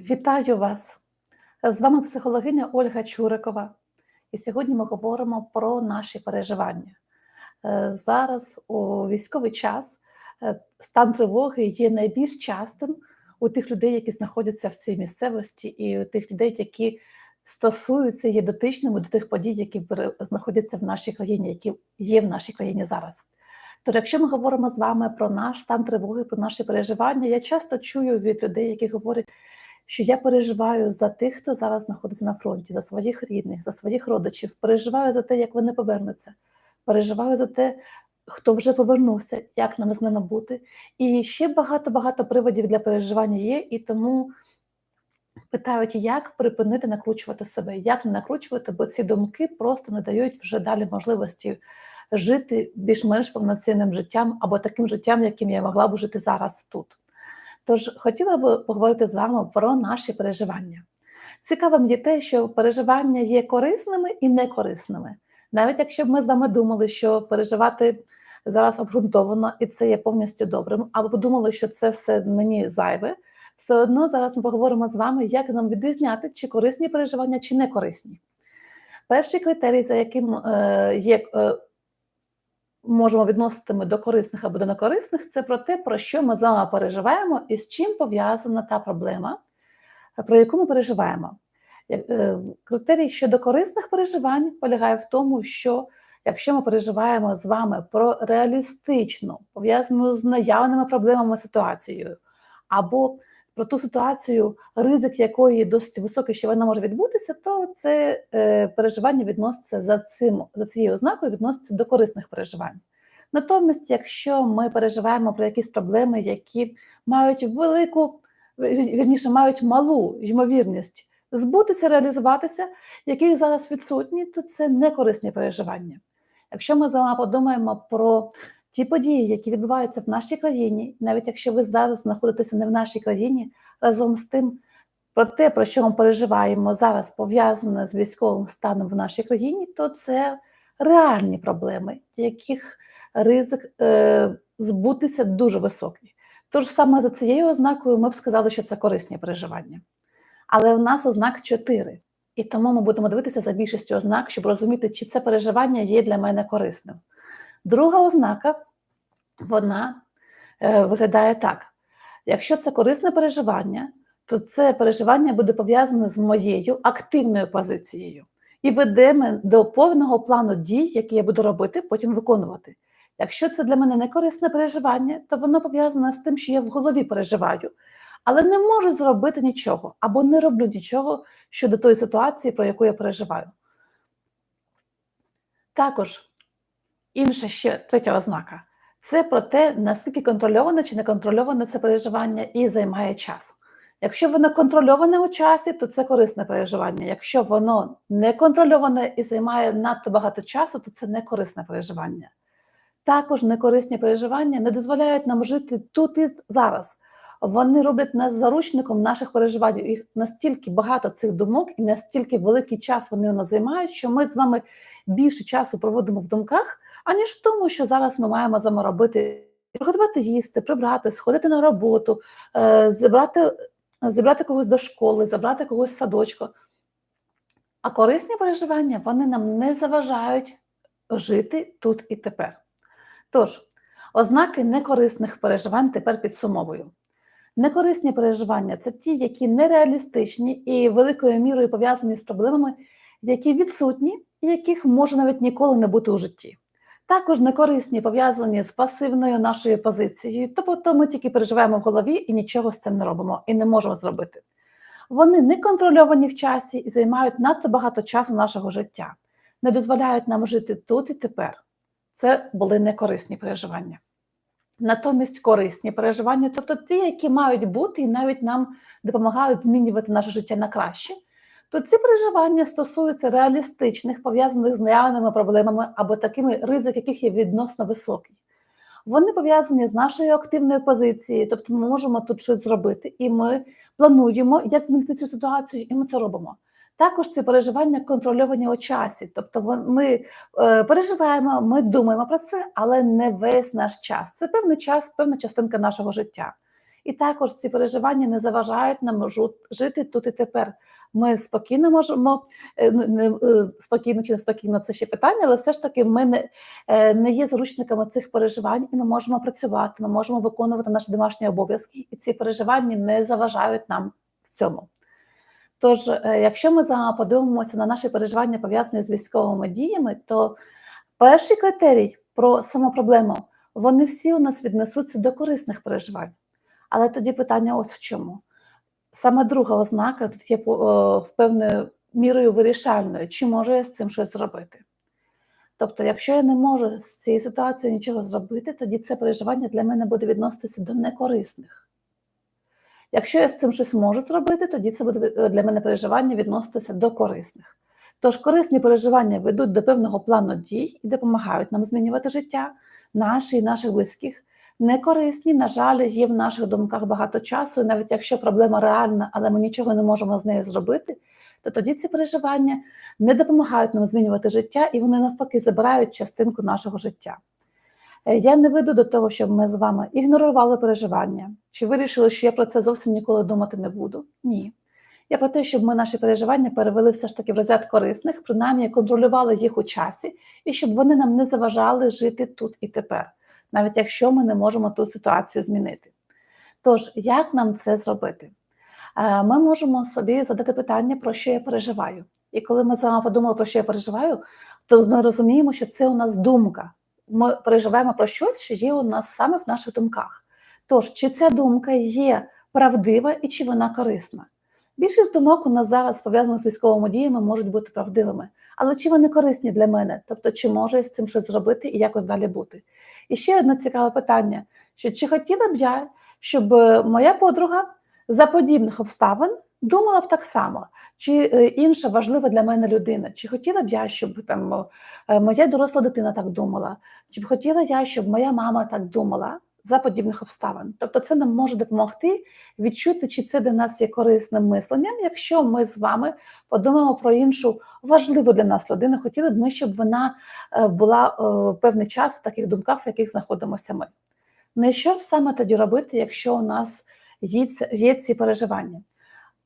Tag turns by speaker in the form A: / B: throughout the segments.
A: Вітаю вас! З вами психологиня Ольга Чурикова. І сьогодні ми говоримо про наші переживання. Е, Зараз у військовий час е, стан тривоги є найбільш частим у тих людей, які знаходяться в цій місцевості, і у тих людей, які стосуються є дотичними до тих подій, які знаходяться в нашій країні, які є в нашій країні зараз. Тож, якщо ми говоримо з вами про наш стан тривоги, про наші переживання, я часто чую від людей, які говорять, що я переживаю за тих, хто зараз знаходиться на фронті, за своїх рідних, за своїх родичів, переживаю за те, як вони повернуться, переживаю за те, хто вже повернувся, як нам з ними бути. І ще багато-багато приводів для переживання є, і тому питають, як припинити накручувати себе, як не накручувати, бо ці думки просто не дають вже далі можливості жити більш-менш повноцінним життям або таким життям, яким я могла б жити зараз тут. Тож хотіла би поговорити з вами про наші переживання. Цікавим є те, що переживання є корисними і некорисними. Навіть якщо б ми з вами думали, що переживати зараз обґрунтовано і це є повністю добрим, або подумали, що це все мені зайве, все одно зараз ми поговоримо з вами, як нам відрізняти, чи корисні переживання, чи не корисні. Перший критерій, за яким е, є е, можемо відносити ми до корисних або до некорисних, це про те, про що ми з вами переживаємо і з чим пов'язана та проблема, про яку ми переживаємо. Е, Критерій щодо корисних переживань полягає в тому, що якщо ми переживаємо з вами про реалістичну, пов'язану з наявними проблемами ситуацією, або про ту ситуацію, ризик якої досить високий, що вона може відбутися, то це е, переживання відноситься за цим, за цією ознакою, відноситься до корисних переживань. Натомість, якщо ми переживаємо про якісь проблеми, які мають велику, вірніше, мають малу ймовірність збутися, реалізуватися, які зараз відсутні, то це не корисні переживання. Якщо ми з вами подумаємо про ті події, які відбуваються в нашій країні, навіть якщо ви зараз знаходитеся не в нашій країні, разом з тим, про те, про що ми переживаємо зараз, пов'язане з військовим станом в нашій країні, то це реальні проблеми, яких ризик е, збутися дуже високий. Тож саме за цією ознакою ми б сказали, що це корисні переживання. Але у нас ознак чотири. І тому ми будемо дивитися за більшістю ознак, щоб розуміти, чи це переживання є для мене корисним. Друга ознака, вона е, виглядає так: якщо це корисне переживання, то це переживання буде пов'язане з моєю активною позицією і веде мене до повного плану дій, які я буду робити, потім виконувати. Якщо це для мене не корисне переживання, то воно пов'язане з тим, що я в голові переживаю, але не можу зробити нічого або не роблю нічого щодо тої ситуації, про яку я переживаю. Також інша ще третя ознака це про те, наскільки контрольоване чи неконтрольоване це переживання і займає час. Якщо воно контрольоване у часі, то це корисне переживання. Якщо воно не контрольоване і займає надто багато часу, то це не корисне переживання. Також некорисні переживання не дозволяють нам жити тут і зараз. Вони роблять нас заручником наших переживань. Їх настільки багато цих думок і настільки великий час вони у нас займають, що ми з вами більше часу проводимо в думках, аніж в тому, що зараз ми маємо з вами робити. Приготувати їсти, прибрати, сходити на роботу, е, зібрати, зібрати когось до школи, забрати когось з садочку. А корисні переживання вони нам не заважають жити тут і тепер. Тож, ознаки некорисних переживань тепер підсумовую. Некорисні переживання це ті, які нереалістичні і великою мірою пов'язані з проблемами, які відсутні і яких може навіть ніколи не бути у житті. Також некорисні пов'язані з пасивною нашою позицією, тобто ми тільки переживаємо в голові і нічого з цим не робимо і не можемо зробити. Вони не контрольовані в часі і займають надто багато часу нашого життя, не дозволяють нам жити тут і тепер. Це були некорисні переживання. Натомість корисні переживання, тобто ті, які мають бути і навіть нам допомагають змінювати наше життя на краще, то ці переживання стосуються реалістичних, пов'язаних з наявними проблемами або такими ризик, яких є відносно високий. Вони пов'язані з нашою активною позицією, тобто ми можемо тут щось зробити, і ми плануємо, як змінити цю ситуацію, і ми це робимо. Також ці переживання контрольовані у часі, тобто ми е, переживаємо, ми думаємо про це, але не весь наш час. Це певний час, певна частинка нашого життя. І також ці переживання не заважають нам жити тут і тепер. Ми спокійно можемо, е, ну, е, спокійно чи не спокійно, це ще питання, але все ж таки ми не, е, не є заручниками цих переживань, і ми можемо працювати, ми можемо виконувати наші домашні обов'язки, і ці переживання не заважають нам в цьому. Тож, якщо ми подивимося на наші переживання, пов'язані з військовими діями, то перший критерій про саму проблему, вони всі у нас віднесуться до корисних переживань. Але тоді питання ось в чому. Саме друга ознака тут є е, в певною мірою вирішальною, чи можу я з цим щось зробити. Тобто, якщо я не можу з цією ситуацією нічого зробити, тоді це переживання для мене буде відноситися до некорисних. Якщо я з цим щось можу зробити, тоді це буде е, для мене переживання відноситися до корисних. Тож корисні переживання ведуть до певного плану дій і допомагають нам змінювати життя, наші і наших близьких. Некорисні, на жаль, є в наших думках багато часу, і навіть якщо проблема реальна, але ми нічого не можемо з нею зробити, то тоді ці переживання не допомагають нам змінювати життя, і вони навпаки забирають частинку нашого життя. Е, Я не веду до того, щоб ми з вами ігнорували переживання, чи вирішили, що я про це зовсім ніколи думати не буду. Ні. Я про те, щоб ми наші переживання перевели все ж таки в розряд корисних, принаймні контролювали їх у часі, і щоб вони нам не заважали жити тут і тепер, навіть якщо ми не можемо ту ситуацію змінити. Тож, як нам це зробити? Е, Ми можемо собі задати питання, про що я переживаю. І коли ми з вами подумали, про що я переживаю, то ми розуміємо, що це у нас думка. Ми переживаємо про щось, що є у нас саме в наших думках. Тож, чи ця думка є правдива і чи вона корисна? Більшість думок у нас зараз пов'язаних з військовими діями можуть бути правдивими, але чи вони корисні для мене? Тобто, чи можу я з цим щось зробити і якось далі бути? І ще одне цікаве питання: що чи хотіла б я, щоб е, моя подруга за подібних обставин думала б так само, чи е, інша важлива для мене людина, чи хотіла б я, щоб там е, моя доросла дитина так думала, чи б хотіла я, щоб моя мама так думала за подібних обставин. Тобто, це нам може допомогти відчути, чи це для нас є корисним мисленням, якщо ми з вами подумаємо про іншу важливу для нас людину, хотіли б ми, щоб вона е, була е, певний час в таких думках, в яких знаходимося ми. Ну і що ж саме тоді робити, якщо у нас є, ці- переживання?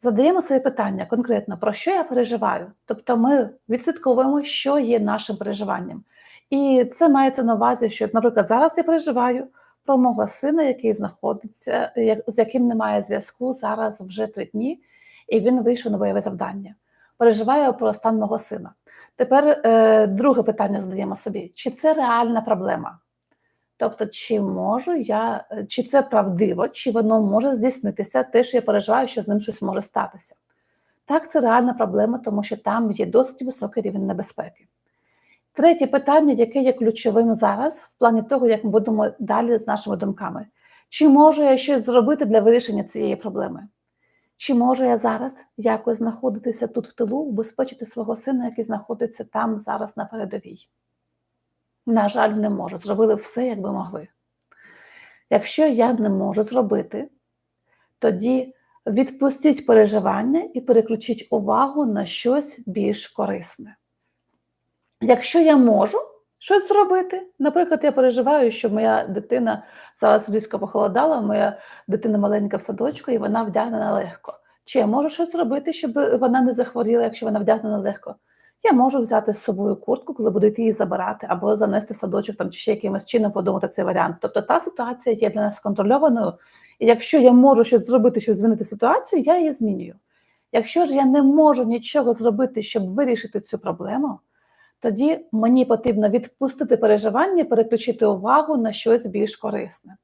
A: Задаємо собі питання конкретно, про що я переживаю. Тобто ми відслідковуємо, що є нашим переживанням. І це мається на увазі, що, наприклад, зараз я переживаю про мого сина, який знаходиться, з яким немає зв'язку зараз вже три дні, і він вийшов на бойове завдання. Переживаю про стан мого сина. Тепер е, друге питання задаємо собі: чи це реальна проблема? Тобто, чи можу я, е, чи це правдиво, чи воно може здійснитися, те, що я переживаю, що з ним щось може статися. Так, це реальна проблема, тому що там є досить високий рівень небезпеки. Третє питання, яке є ключовим зараз, в плані того, як ми будемо далі з нашими думками. Чи можу я щось зробити для вирішення цієї проблеми? Чи можу я зараз якось знаходитися тут в тилу, убезпечити свого сина, який знаходиться там зараз на передовій? На жаль, не можу. Зробили все, як би могли. Якщо я не можу зробити, тоді відпустіть переживання і переключіть увагу на щось більш корисне. Якщо я можу щось зробити, наприклад, я переживаю, що моя дитина зараз різко похолодала, моя дитина маленька в садочку, і вона вдягнена легко. Чи я можу щось зробити, щоб вона не захворіла, якщо вона вдягнена легко? Я можу взяти з собою куртку, коли буду йти її забирати, або занести в садочок там, чи ще якимось чином подумати цей варіант. Тобто та ситуація є для нас контрольованою, і якщо я можу щось зробити, щоб змінити ситуацію, я її змінюю. Якщо ж я не можу нічого зробити, щоб вирішити цю проблему, тоді мені потрібно відпустити переживання, переключити увагу на щось більш корисне.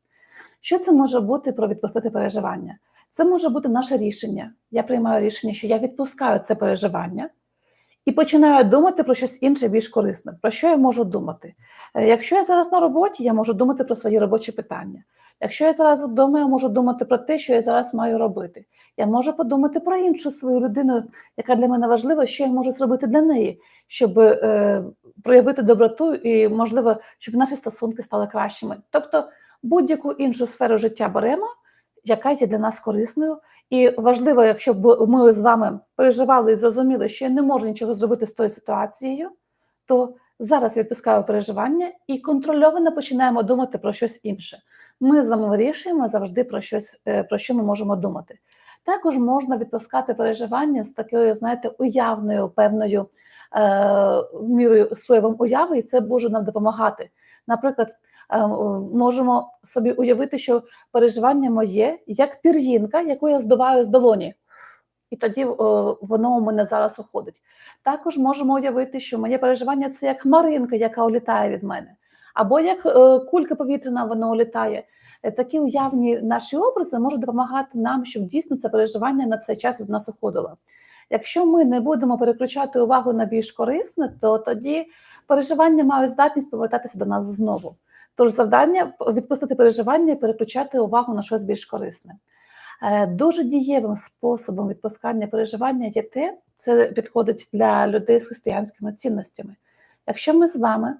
A: Що це може бути про відпустити переживання? Це може бути наше рішення. Я приймаю рішення, що я відпускаю це переживання і починаю думати про щось інше більш корисне. Про що я можу думати? Е, Якщо я зараз на роботі, я можу думати про свої робочі питання. Якщо я зараз вдома, я можу думати про те, що я зараз маю робити. Я можу подумати про іншу свою людину, яка для мене важлива, що я можу зробити для неї, щоб е, проявити доброту і, можливо, щоб наші стосунки стали кращими. Тобто будь-яку іншу сферу життя беремо, яка є для нас корисною. І важливо, якщо б ми з вами переживали і зрозуміли, що я не можу нічого зробити з тою ситуацією, то зараз відпускаю переживання і контрольовано починаємо думати про щось інше. Ми з вами вирішуємо завжди про щось, е, про що ми можемо думати. Також можна відпускати переживання з такою, знаєте, уявною певною е, мірою з проявом уяви, і це може нам допомагати. Наприклад, е, можемо собі уявити, що переживання моє як пір'їнка, яку я здуваю з долоні, і тоді е, воно у мене зараз уходить. Також можемо уявити, що моє переживання це як хмаринка, яка улітає від мене, або як е, кулька повітряна, вона улітає. Е, Такі уявні наші образи можуть допомагати нам, щоб дійсно це переживання на цей час від нас уходило. Якщо ми не будемо переключати увагу на більш корисне, то тоді переживання мають здатність повертатися до нас знову. Тож завдання відпустити переживання і переключати увагу на щось більш корисне. Е, Дуже дієвим способом відпускання переживання є те, це підходить для людей з християнськими цінностями. Якщо ми з вами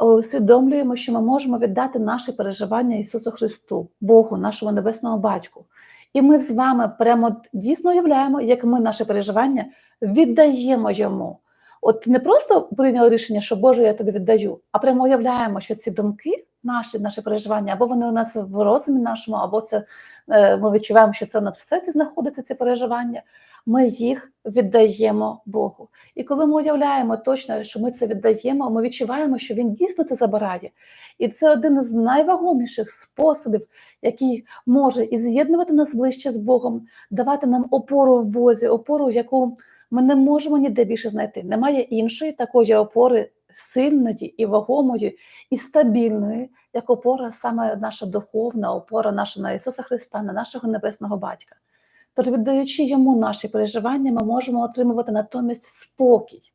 A: усвідомлюємо, що ми можемо віддати наші переживання Ісусу Христу, Богу, нашому небесному батьку, і ми з вами прямо дійсно уявляємо, як ми наше переживання віддаємо йому. От не просто прийняли рішення, що Боже, я тобі віддаю, а прямо уявляємо, що ці думки, наші, наші переживання, або вони у нас в розумі нашому, або це е, ми відчуваємо, що це у нас в серці знаходиться ці переживання. Ми їх віддаємо Богу. І коли ми уявляємо точно, що ми це віддаємо, ми відчуваємо, що Він дійсно це забирає. І це один із найвагоміших способів, який може і з'єднувати нас ближче з Богом, давати нам опору в Бозі, опору, яку ми не можемо ніде більше знайти. Немає іншої такої опори сильної і вагомої, і стабільної, як опора саме наша духовна, опора наша на Ісуса Христа, на нашого небесного батька. Тож, віддаючи йому наші переживання, ми можемо отримувати натомість спокій.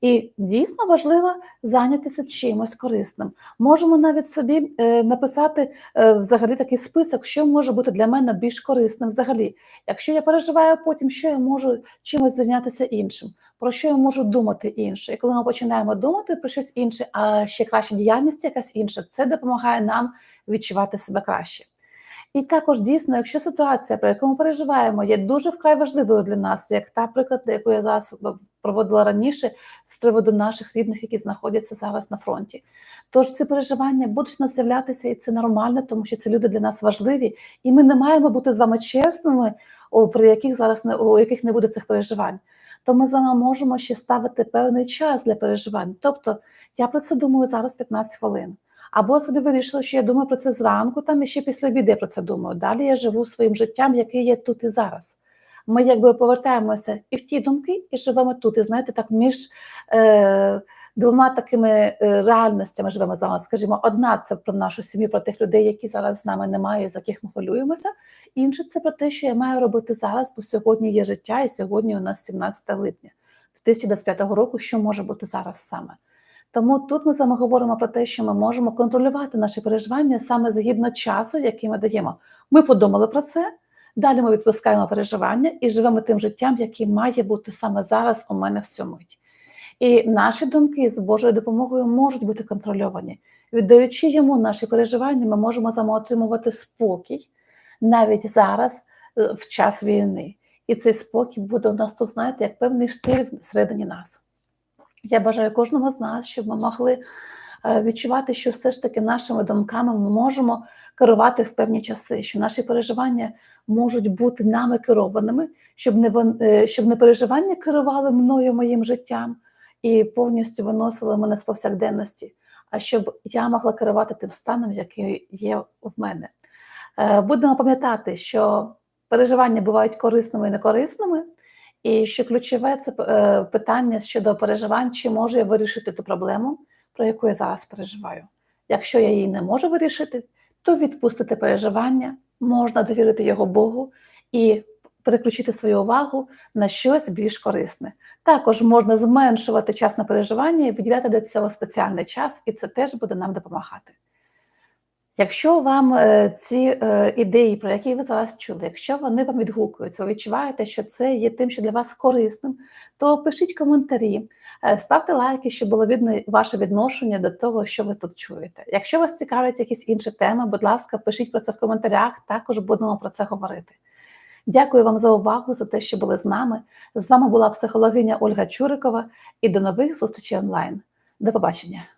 A: І дійсно важливо зайнятися чимось корисним. Можемо навіть собі е, написати е, взагалі такий список, що може бути для мене більш корисним взагалі. Якщо я переживаю потім, що я можу чимось зайнятися іншим, про що я можу думати інше. І коли ми починаємо думати про щось інше, а ще краще діяльність якась інша, це допомагає нам відчувати себе краще. І також дійсно, якщо ситуація, про яку ми переживаємо, є дуже вкрай важливою для нас, як та приклад, яку я зараз проводила раніше з приводу наших рідних, які знаходяться зараз на фронті. Тож ці переживання будуть нас з'являтися, і це нормально, тому що ці люди для нас важливі, і ми не маємо бути з вами чесними, при яких зараз не у яких не буде цих переживань. То ми з вами можемо ще ставити певний час для переживань. Тобто я про це думаю зараз 15 хвилин. Або собі вирішила, що я думаю про це зранку, там і ще після обіду про це думаю. Далі я живу своїм життям, яке є тут і зараз. Ми якби повертаємося і в ті думки, і живемо тут. І знаєте, так між е, двома такими е, реальностями живемо з вами. Скажімо, одна це про нашу сім'ю, про тих людей, які зараз з нами немає, за яких ми хвилюємося. Інше це про те, що я маю робити зараз, бо сьогодні є життя, і сьогодні у нас 17 липня 2025 року. Що може бути зараз саме? Тому тут ми з вами говоримо про те, що ми можемо контролювати наші переживання саме згідно часу, який ми даємо. Ми подумали про це. Далі ми відпускаємо переживання і живемо тим життям, яке має бути саме зараз у мене в цьому мить. І наші думки з Божою допомогою можуть бути контрольовані. Віддаючи йому наші переживання, ми можемо з вами отримувати спокій навіть зараз, е, в час війни. І цей спокій буде у нас тут, знаєте, як певний штиль всередині нас. Я бажаю кожному з нас, щоб ми могли відчувати, що все ж таки нашими думками ми можемо керувати в певні часи, що наші переживання можуть бути нами керованими, щоб не е, щоб не переживання керували мною моїм життям і повністю виносили мене з повсякденності, а щоб я могла керувати тим станом, який є в мене. Е, Будемо пам'ятати, що переживання бувають корисними і некорисними. І що ключове це е, питання щодо переживань, чи можу я вирішити ту проблему, про яку я зараз переживаю. Якщо я її не можу вирішити, то відпустити переживання, можна довірити його Богу і переключити свою увагу на щось більш корисне. Також можна зменшувати час на переживання і виділяти для цього спеціальний час, і це теж буде нам допомагати. Якщо вам е, ці е, ідеї, про які ви зараз чули, якщо вони вам відгукуються, ви відчуваєте, що це є тим, що для вас корисним, то пишіть коментарі, е, ставте лайки, щоб було видно ваше відношення до того, що ви тут чуєте. Якщо вас цікавлять якісь інші теми, будь ласка, пишіть про це в коментарях, також будемо про це говорити. Дякую вам за увагу, за те, що були з нами. З вами була психологиня Ольга Чурикова і до нових зустрічей онлайн. До побачення!